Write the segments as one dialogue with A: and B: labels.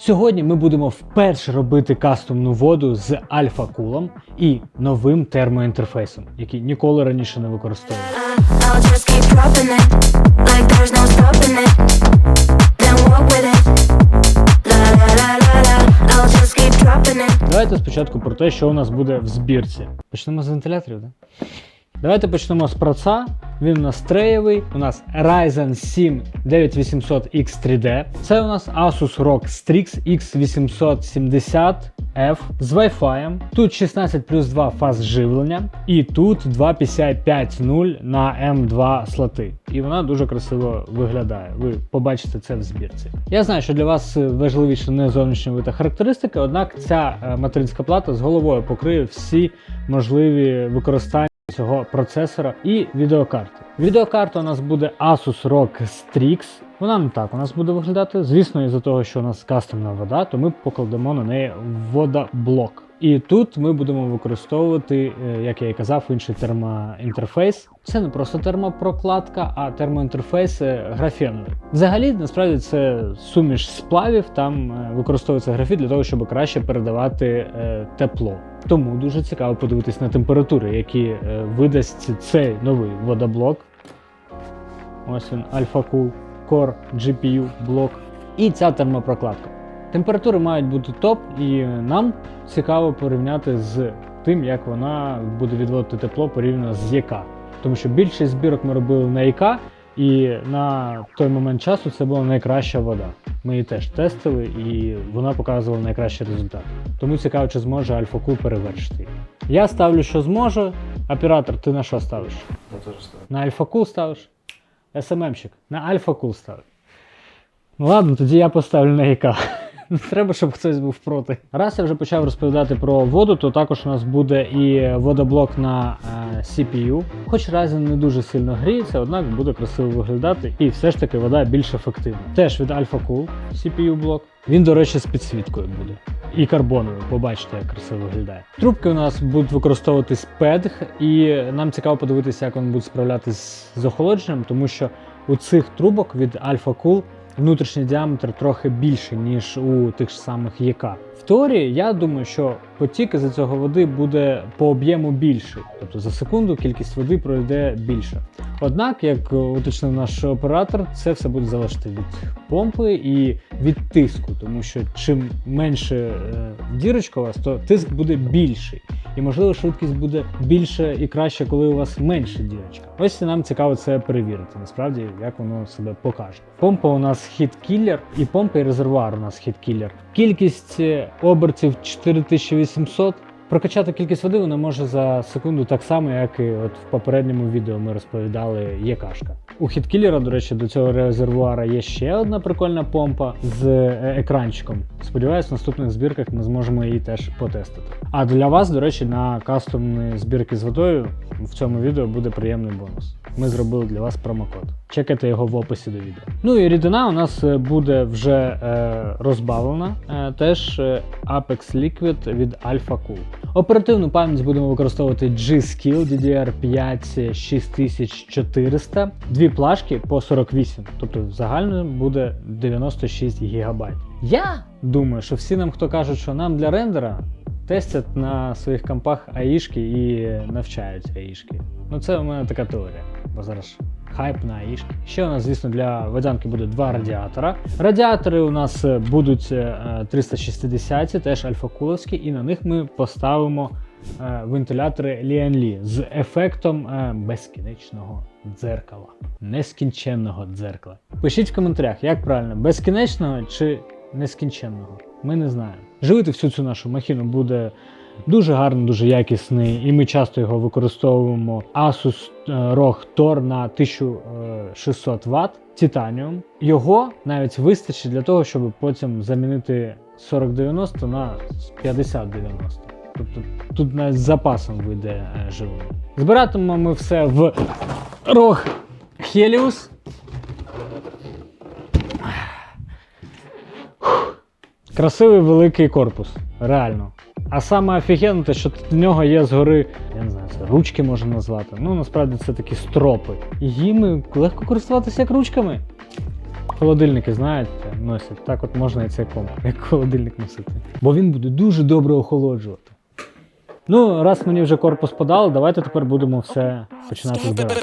A: Сьогодні ми будемо вперше робити кастомну воду з альфа-кулом і новим термоінтерфейсом, який ніколи раніше не використовував. Давайте спочатку про те, що у нас буде в збірці. Почнемо з вентиляторів, так? Давайте почнемо з проца. Він у нас треєвий. У нас Ryzen 7 9800 X3D. Це у нас Asus ROG Strix X870F з Wi-Fi. Тут 16 плюс 2 фаз живлення. І тут 2 PCI 5.0 на M2 слоти. І вона дуже красиво виглядає. Ви побачите це в збірці. Я знаю, що для вас важливіше не зовнішній вид та характеристики, однак ця е, материнська плата з головою покриє всі можливі використання цього процесора і відеокарти. Відеокарта у нас буде Asus ROG Strix. Вона не так у нас буде виглядати. Звісно, із-за того, що у нас кастомна вода, то ми покладемо на неї водоблок. І тут ми будемо використовувати, е, як я і казав, інший термоінтерфейс. Це не просто термопрокладка, а термоінтерфейс е, графеновий. Взагалі, насправді, це суміш сплавів. Там е, використовується графіт для того, щоб краще передавати тепло. Тому дуже цікаво подивитись на температури, які е, видасть цей новий водоблок. Ось він Alpha Cool Core GPU блок. І ця термопрокладка. Температури мають бути топ, і нам цікаво порівняти з тим, як вона буде відводити тепло порівняно з ЯК. Тому що більшість збірок ми робили на ЯК, і на той момент часу це була найкраща вода. Ми її теж тестили, і вона показувала найкращий результат. Тому цікаво, чи зможе Альфа-Кул перевершити. Я ставлю, що зможу. Оператор, ти на що ставиш?
B: Я теж ставлю.
A: На Альфа-Кул ставиш? СММщик, на Альфа-Кул ставиш. Ну ладно, тоді я поставлю на ЯК. Треба, щоб хтось був проти. Раз я вже почав розповідати про воду, то також у нас буде і водоблок на е, CPU. Хоч Ryzen не дуже сильно гріється, однак буде красиво виглядати, і все ж таки вода більш ефективна. Теж від Alpha Cool CPU блок. Він, до речі, з підсвіткою буде. І карбоновою, побачите, як красиво виглядає. Трубки у нас будуть використовуватись PEDG, і нам цікаво подивитися, як вони будуть справлятись з охолодженням, тому що у цих трубок від Alpha Cool внутрішній діаметр трохи більший, ніж у тих ж самих ЄК. В теорії я думаю, що потік із цього води буде по об'єму більший, тобто за секунду кількість води пройде більше. Однак, як уточнив наш оператор, це все буде залежати від помпи і від тиску, тому що чим менше е, дірочка у вас, то тиск буде більший. І можливо швидкість буде більше і краще, коли у вас менше дірочка. Ось нам цікаво це перевірити, насправді, як воно себе покаже. Помпа у нас хіт-кіллер, і помпа і резервуар у нас хіт-кіллер. Кількість е, обертів 4800. Прокачати кількість води вона може за секунду так само, як і от в попередньому відео ми розповідали є кашка. У хіткілера, до речі, до цього резервуара є ще одна прикольна помпа з е, екранчиком. Сподіваюсь, в наступних збірках ми зможемо її теж потестити. А для вас, до речі, на кастомні збірки з водою в цьому відео буде приємний бонус. Ми зробили для вас промокод. Чекайте його в описі до відео. Ну і рідина у нас е, буде вже е, розбавлена. Е, теж е, Apex Liquid від Alpha Cool. Оперативну пам'ять будемо використовувати G-Skill DDR5 6400, дві плашки по 48, тобто в загальному буде 96 ГБ. Я думаю, що всі нам, хто кажуть, що нам для рендера тестять на своїх компах АІшки і навчають АІшки. Ну це у мене така теорія, бо зараз хайп на АІшки. Ще у нас, звісно, для водянки буде два радіатора. Радіатори у нас е, будуть е, 360, теж альфа-куловські, і на них ми поставимо е, вентилятори Lian з ефектом е, безкінечного дзеркала, нескінченного дзеркала. Пишіть в коментарях, як правильно, безкінечного чи нескінченного. Ми не знаємо. Живити всю цю нашу махіну буде дуже гарний, дуже якісний, і ми часто його використовуємо. Asus е, ROG Tor на 1600 Вт титаніум. Його навіть вистачить для того, щоб потім замінити 4090 на 5090. Тобто тут навіть з запасом вийде е. Збиратимемо ми все в ROG Helios. Красивий великий корпус, реально. А саме офігенне, те, що в нього є згори, я не знаю, це ручки можна назвати. Ну насправді це такі стропи. І їми легко користуватися як ручками. Холодильники, знаєте, носять. Так от можна і цей комп, як холодильник носити. Бо він буде дуже добре охолоджувати. Ну, раз мені вже корпус подали, давайте тепер будемо все починати збирати.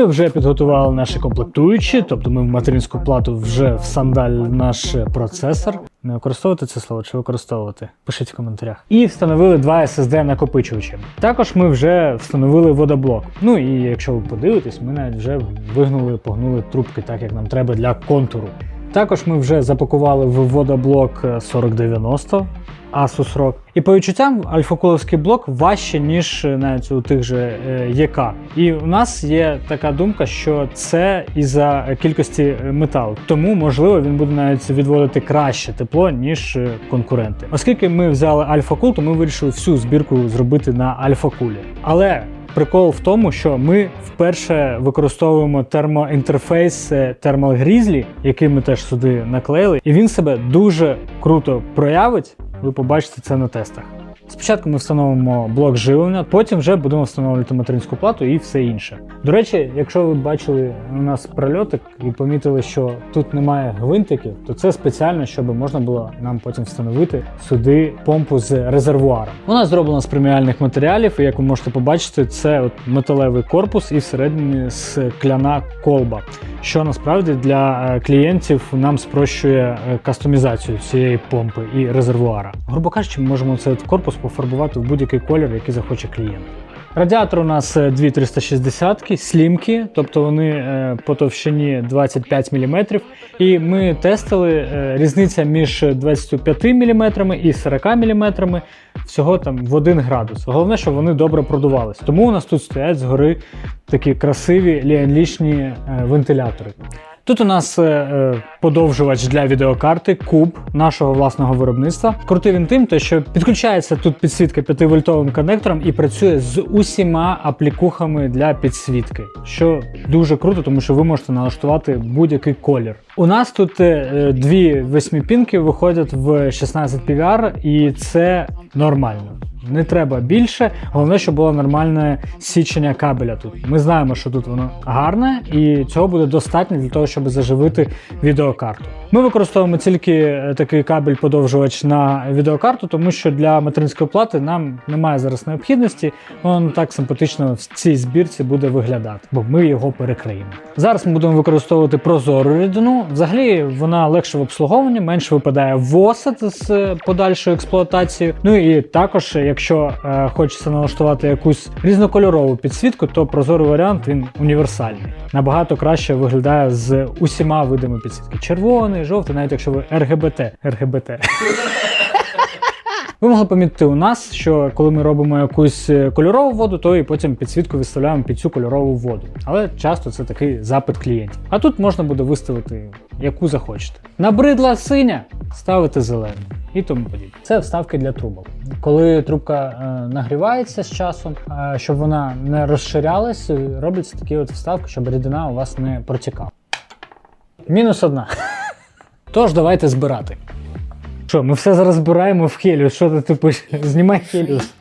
A: Ми вже підготували наші комплектуючі, тобто ми в материнську плату вже в сандаль наш процесор. Не використовувати це слово чи використовувати? Пишіть в коментарях. І встановили два SSD накопичувачі. Також ми вже встановили водоблок. Ну і якщо ви подивитесь, ми навіть вже вигнули, погнули трубки так, як нам треба для контуру. Також ми вже запакували в водоблок 4090 Asus ROG. І по відчуттям альфакуловський блок важче, ніж навіть у тих же е, ЄК. І у нас є така думка, що це із-за кількості металу. Тому, можливо, він буде навіть відводити краще тепло, ніж е, конкуренти. Оскільки ми взяли альфа-кул, то ми вирішили всю збірку зробити на альфа-кулі. Але Прикол в тому, що ми вперше використовуємо термоінтерфейс Thermal Grizzly, який ми теж сюди наклеїли, і він себе дуже круто проявить. Ви побачите це на тестах. Спочатку ми встановимо блок живлення, потім вже будемо встановлювати материнську плату і все інше. До речі, якщо ви бачили у нас прольотик і помітили, що тут немає гвинтиків, то це спеціально, щоб можна було нам потім встановити сюди помпу з резервуаром. Вона зроблена з преміальних матеріалів, і як ви можете побачити, це от металевий корпус і всередині скляна колба, що насправді для е, клієнтів нам спрощує е, кастомізацію цієї помпи і резервуара. Грубо кажучи, ми можемо цей корпус пофарбувати в будь-який колір, який захоче клієнт. Радіатор у нас е, дві 360 слімки, тобто вони е, по товщині 25 мм. І ми тестили е, різниця між 25 мм і 40 мм всього там в 1 градус. Головне, щоб вони добре продувались. Тому у нас тут стоять згори такі красиві ліанлічні вентилятори. Тут у нас е, е, подовжувач для відеокарти, куб нашого власного виробництва. Крутий він тим, що підключається тут підсвітка 5-вольтовим коннектором і працює з усіма аплікухами для підсвітки, що дуже круто, тому що ви можете налаштувати будь-який колір. У нас тут е, дві восьмипінки виходять в 16 PVR, і це нормально. Не треба більше, головне, щоб було нормальне січення кабеля тут. Ми знаємо, що тут воно гарне, і цього буде достатньо для того, щоб заживити відеокарту. Ми використовуємо тільки е, такий кабель-подовжувач на відеокарту, тому що для материнської плати нам немає зараз необхідності, воно так симпатично в цій збірці буде виглядати, бо ми його перекриємо. Зараз ми будемо використовувати прозору рідину. Взагалі вона легше в обслуговуванні, менше випадає восад з е, подальшою експлуатацією. Ну і також, якщо е, хочеться налаштувати якусь різнокольорову підсвітку, то прозорий варіант він універсальний. Набагато краще виглядає з усіма видами підсвітки: червоний, жовтий, навіть якщо ви РГБТ. РГБТ. Ви могли помітити у нас, що коли ми робимо якусь е, кольорову воду, то і потім підсвітку виставляємо під цю кольорову воду. Але часто це такий запит клієнтів. А тут можна буде виставити яку захочете. Набридла синя, ставити зелену і тому подібне. Це вставки для трубок. Коли трубка е, нагрівається з часом, е, щоб вона не розширялась, робляться такі от вставки, щоб рідина у вас не протікала. Мінус одна. Тож давайте збирати. Що, ми все зараз збираємо в Хеліус. Що ти типу, знімай Хеліус.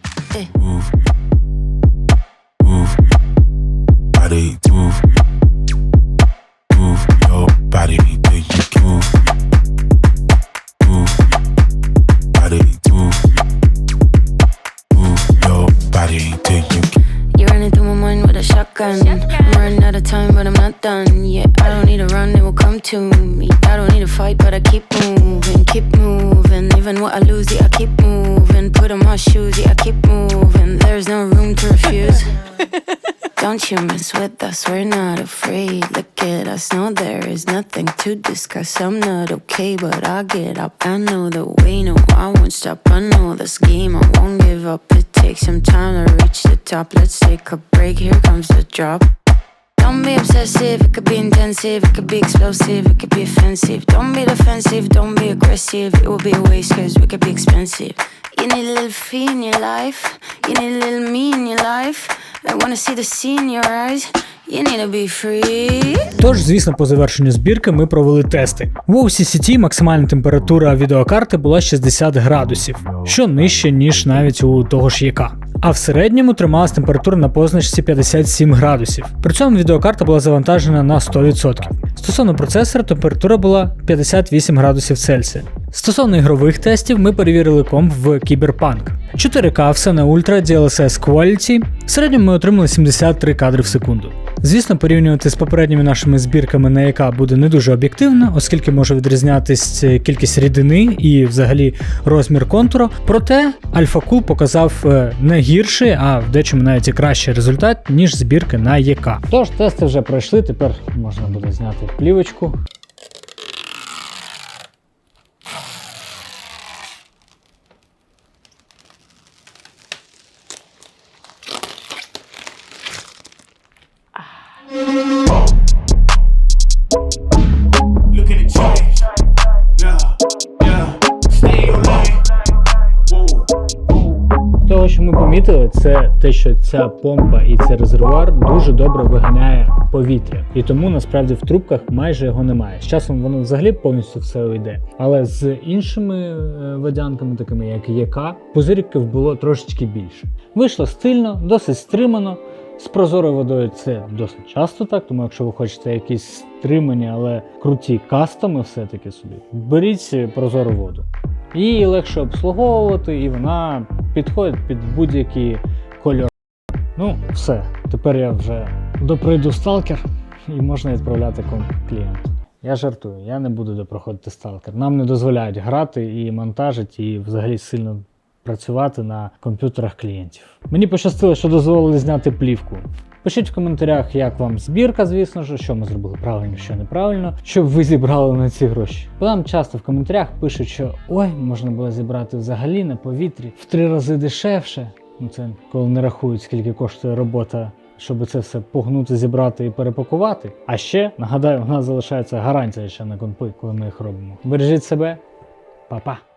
C: To me. I don't need to fight, but I keep moving, keep moving. Even what I lose, yeah, I keep moving. Put on my shoes, yeah, I keep moving. There's no room to refuse. Don't you mess with us, we're not afraid. Look at us, no, there is nothing to discuss. I'm not okay, but I'll get up. I know the way, no, I won't stop. I know this game, I won't give up. It takes some time to reach the top. Let's take a break, here comes the drop. Don't be obsessive, it could be intensive, it could be explosive, it could be offensive. Don't be defensive, don't be aggressive, it will be a waste cause we could be expensive. You need a little fee in your life, you need a little me in your life. I wanna see the sea in your eyes, you need to be free.
A: Тож, звісно, по завершенню збірки ми провели тести. В OCCT максимальна температура відеокарти була 60 градусів, що нижче, ніж навіть у того ж ЯК. А в середньому трималась температура на позначці 57 градусів. При цьому відеокарта була завантажена на 100%. Стосовно процесора, температура була 58 градусів Цельсія. Стосовно ігрових тестів, ми перевірили комп в Cyberpunk. 4К все на Ultra DLSS Quality. В середньому ми отримали 73 кадри в секунду. Звісно, порівнювати з попередніми нашими збірками на ЯК буде не дуже об'єктивно, оскільки може відрізнятись е, кількість рідини і взагалі розмір контуру. Проте альфа-ку показав е, не гірший, а в дечому навіть і кращий результат, ніж збірки на ЄК. Тож тести вже пройшли, тепер можна буде зняти плівочку. Це те, що ця помпа і цей резервуар дуже добре виганяє повітря, і тому насправді в трубках майже його немає. З часом воно взагалі повністю все уйде. Але з іншими е, водянками, такими як ЄК, пузириків було трошечки більше. Вийшло стильно, досить стримано. З прозорою водою це досить часто так, тому якщо ви хочете якісь стримані, але круті кастоми, все-таки собі, беріть прозору воду. Її легше обслуговувати, і вона підходить під будь-які кольори. Ну, все. Тепер я вже доприйду сталкер і можна відправляти клієнту. Я жартую, я не буду допроходити сталкер. Нам не дозволяють грати і монтажити, і взагалі сильно працювати на комп'ютерах клієнтів. Мені пощастило, що дозволили зняти плівку. Пишіть в коментарях, як вам збірка, звісно ж, що ми зробили правильно, що неправильно, щоб ви зібрали на ці гроші. Нам часто в коментарях пишуть, що ой, можна було зібрати взагалі на повітрі в три рази дешевше. Ну це коли не рахують, скільки коштує робота, щоб це все погнути, зібрати і перепакувати. А ще нагадаю, у нас залишається гарантія ще на компи, коли ми їх робимо. Бережіть себе, па-па!